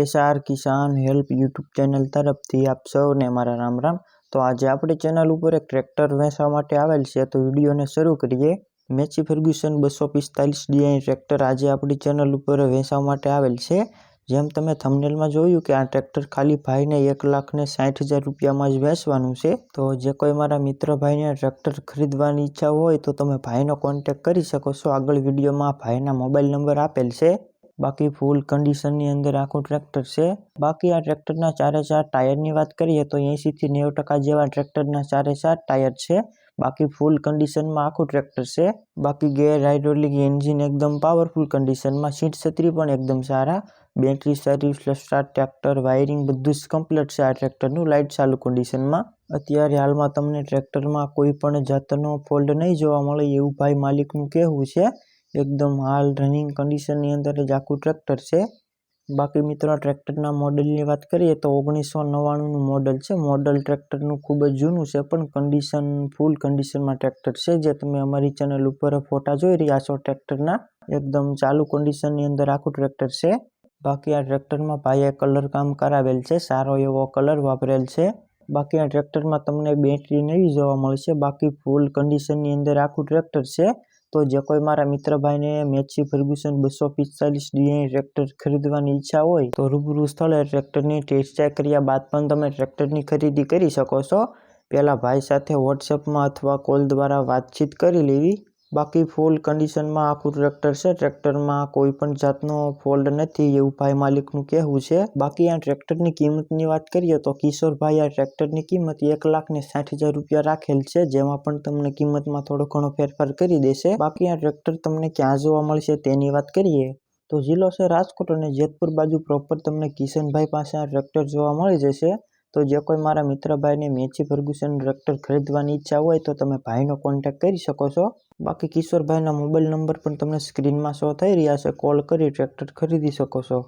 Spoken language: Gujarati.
SR Kisan help YouTube channel તરફથી આપ સૌને મારા રામ રામ. તો આજે આપણી ચેનલ ઉપર એક ટ્રેક્ટર વેચવા માટે આવેલ છે. તો વિડીયોને શરૂ કરીએ. મેચી ફર્ગ્યુસન બસો પિસ્તાલીસ ડીઆઈ ટ્રેક્ટર આજે આપણી ચેનલ ઉપર વેચવા માટે આવેલ છે. જેમ તમે થંબનેલમાં જોયું કે આ ટ્રેક્ટર ખાલી ભાઈને એક લાખને સાઠ હજાર રૂપિયામાં જ વેચવાનું છે. તો જે કોઈ મારા મિત્ર ભાઈને ટ્રેક્ટર ખરીદવાની ઈચ્છા હોય તો તમે ભાઈનો કોન્ટેક કરી શકો છો. આગળ વિડીયોમાં ભાઈના મોબાઈલ નંબર આપેલ છે. બાકી ફૂલ કન્ડિશનની અંદર આખું ટ્રેક્ટર છે. બાકી આ ટ્રેક્ટરના ચારે ચાર ટાયરની વાત કરીએ તો એંશીથી નેવું ટકા જેવા ટ્રેક્ટરના ચારે ચાર ટાયર છે. બાકી ફૂલ કન્ડિશનમાં આખું ટ્રેક્ટર છે. બાકી ગેર હાઇડ્રોલિક એન્જિન એકદમ પાવરફુલ કન્ડિશનમાં સીટ છત્રી પણ એકદમ સારા. Battery service start tractor wiring બધું જ કમ્પ્લીટ છે આ ટ્રેક્ટરનું લાઇટ ચાલુ કન્ડિશનમાં અત્યારે હાલમાં તમને ટ્રેક્ટરમાં કોઈ પણ જાતનો ફોલ્ટ નહીં જોવા મળે એવું ભાઈ માલિકનું કહેવું છે. એકદમ હાલ રનિંગ કન્ડિશનની અંદર જ આખું ટ્રેક્ટર છે. બાકી મિત્રો ટ્રેક્ટરના મોડલની વાત કરીએ તો ઓગણીસો નવ્વાણુંનું મોડલ છે. મોડલ ટ્રેક્ટરનું ખૂબ જ જૂનું છે, પણ કન્ડિશન ફૂલ કન્ડિશનમાં ટ્રેક્ટર છે. જે તમે અમારી ચેનલ ઉપર ફોટા જોઈ રહ્યા છો ટ્રેક્ટરના એકદમ ચાલુ કન્ડિશનની અંદર આખું ટ્રેક્ટર છે. બાકી આ ટ્રેક્ટરમાં ભાઈએ કલર કામ કરાવેલ છે, સારો એવો કલર વાપરેલ છે. બાકી આ ટ્રેક્ટરમાં તમને બેટરી નવી જોવા મળશે. બાકી ફૂલ કન્ડિશનની અંદર આખું ટ્રેક્ટર છે. તો જે કોઈ મારા મિત્રભાઈને મેચી ફર્ગ્યુસન બસો પિસ્તાલીસ ડીઆઈ ટ્રેક્ટર ખરીદવાની ઈચ્છા હોય, તો રૂબરૂ સ્થળે ટ્રેક્ટરની ટેસ્ટ ચેક કર્યા બાદ પણ તમે ટ્રેક્ટરની ખરીદી કરી શકો છો. પહેલાં ભાઈ સાથે વોટ્સએપમાં અથવા કોલ દ્વારા વાતચીત કરી લેવી. બાકી ફૂલ કન્ડિશનમાં આખું ટ્રેક્ટર છે. ટ્રેક્ટરમાં કોઈ પણ જાતનો ફોલ્ડ નથી એવું ભાઈ માલિકનું કહેવું છે. બાકી આ ટ્રેક્ટરની કિંમતની વાત કરીએ તો કિશોરભાઈ આ ટ્રેક્ટરની કિંમત એક લાખ ને સાઠ હજાર રૂપિયા રાખેલ છે, જેમાં પણ તમને કિંમતમાં થોડો ઘણો ફેરફાર કરી દેશે. બાકી આ ટ્રેક્ટર તમને ક્યાં જોવા મળશે તેની વાત કરીએ તો જિલ્લો છે રાજકોટ અને જેતપુર બાજુ પ્રોપર તમને કિશનભાઈ પાસે આ ટ્રેક્ટર જોવા મળી જશે. તો જે કોઈ મારા મિત્રભાઈને મેચી ફર્ગ્યુસન ટ્રેક્ટર ખરીદવાની ઈચ્છા હોય તો તમે ભાઈનો કોન્ટેક કરી શકો છો. બાકી કિશોરભાઈના મોબાઈલ નંબર પણ તમને સ્ક્રીનમાં શો થઈ રહ્યા છે. કોલ કરી ટ્રેક્ટર ખરીદી શકો છો.